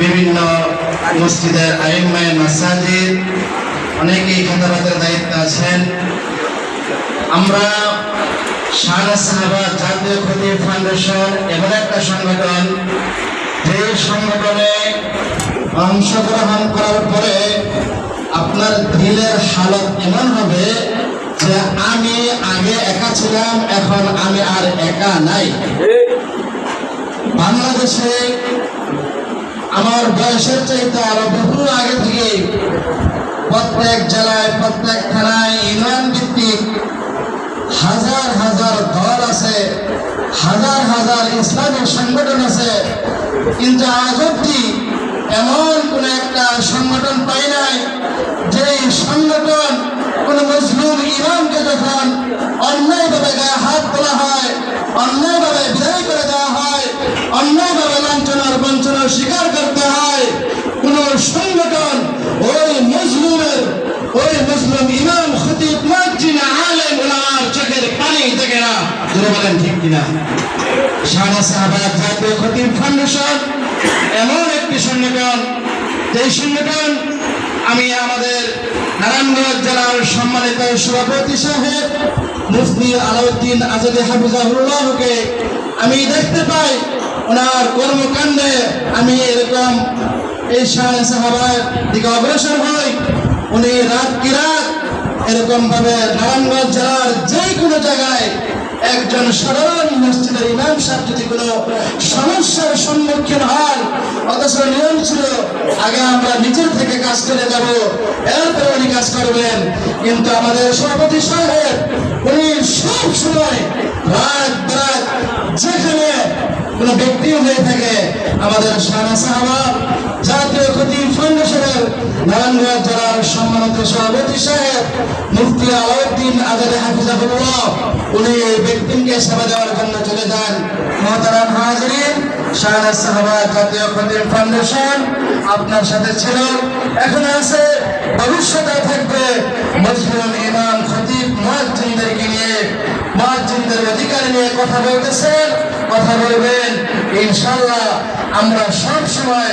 বিভিন্ন মসজিদের আইম্মায় মাসাজিদ, অনেকেই খেতাবাতের দায়িত্বে আছেন। আমরা একটা সংগঠন, যে সংগঠনে অংশগ্রহণ করার পরে আপনার এমন হবে যে আমি আগে একা ছিলাম, এখন আমি আর একা নাই। বাংলাদেশে আমার বয়সের চাইতে আরও বহু আগে থেকে প্রত্যেক জেলায়, প্রত্যেক থানায় ইউনিয়ন ভিত্তিক হাজার হাজার দল আছে, হাজার হাজার ইসলামের সংগঠন আছে। কিন্তু আজ অব্দি এমন কোন একটা সংগঠন পাই নাই যে সংগঠন কোন মুসলিম ইমামকে যখন অন্যায়ভাবে গায়ে হাত তোলা হয়, অন্যায়ভাবে বিদায় করে দেওয়া হয়, অন্যায়ভাবে লাঞ্ছনার বঞ্চনার স্বীকার জোরে বলেন ঠিক কিনা? সারা সাহাবাদ জাতীয় খতিব ফাউন্ডেশন এমন একটি সংগঠন, যেই সংগঠন আমি আমাদের নারায়ণগঞ্জ জেলার সম্মানিত সভাপতি সাহেব মুফতি আলাউদ্দিন আজাদি হাফিজাহুল্লাহকে আমি দেখতে পাই। ওনার কর্মকাণ্ডে আমি এরকম এই শাহ সাহাবার দিকে অগ্রসর হই। উনি রাত কি রাত এরকম ভাবে নারায়ণগঞ্জ জেলার যে কোনো জায়গায় একজন সাধারণ মসজিদের ইমাম সাহেব যদি কোনো সমস্যার সম্মুখীন হন অথচ নিয়ম ছিল, আগে আমরা নিচের থেকে কাজ করে যাব, এরপরে উনি কাজ করবেন। কিন্তু আমাদের সভাপতি সাহেব, উনি সব সময় রাত রাত যেখানে কোনো ব্যক্তি হয়ে থাকে, আমাদের সারা সাহাবা জাতীয় ক্ষতি ফাউন্ডেশনের নারায়ণগঞ্জ জেলার সম্মানিত সভাপতি সাহেব মুফতি আলাউদ্দিন আজাদ হাফিজাহুল্লাহ, উনি এই ব্যক্তিকে সেবা দেওয়ার জন্য চলে যান। মহতারাম হাজরিন, শাহনাজ সাহাবা জাতীয় খতিব ফাউন্ডেশন, আপনার সাথে ছিল। এখন আছে, ভবিষ্যতে থাকবে মুসলিম ইমাম খতিব মুয়াজ্জিনদেরকে নিয়ে। মুয়াজ্জিনদের অধিকার নিয়ে কথা বলতেছেন, কথা বলবেন। ইনশাআল্লাহ আমরা সব সময়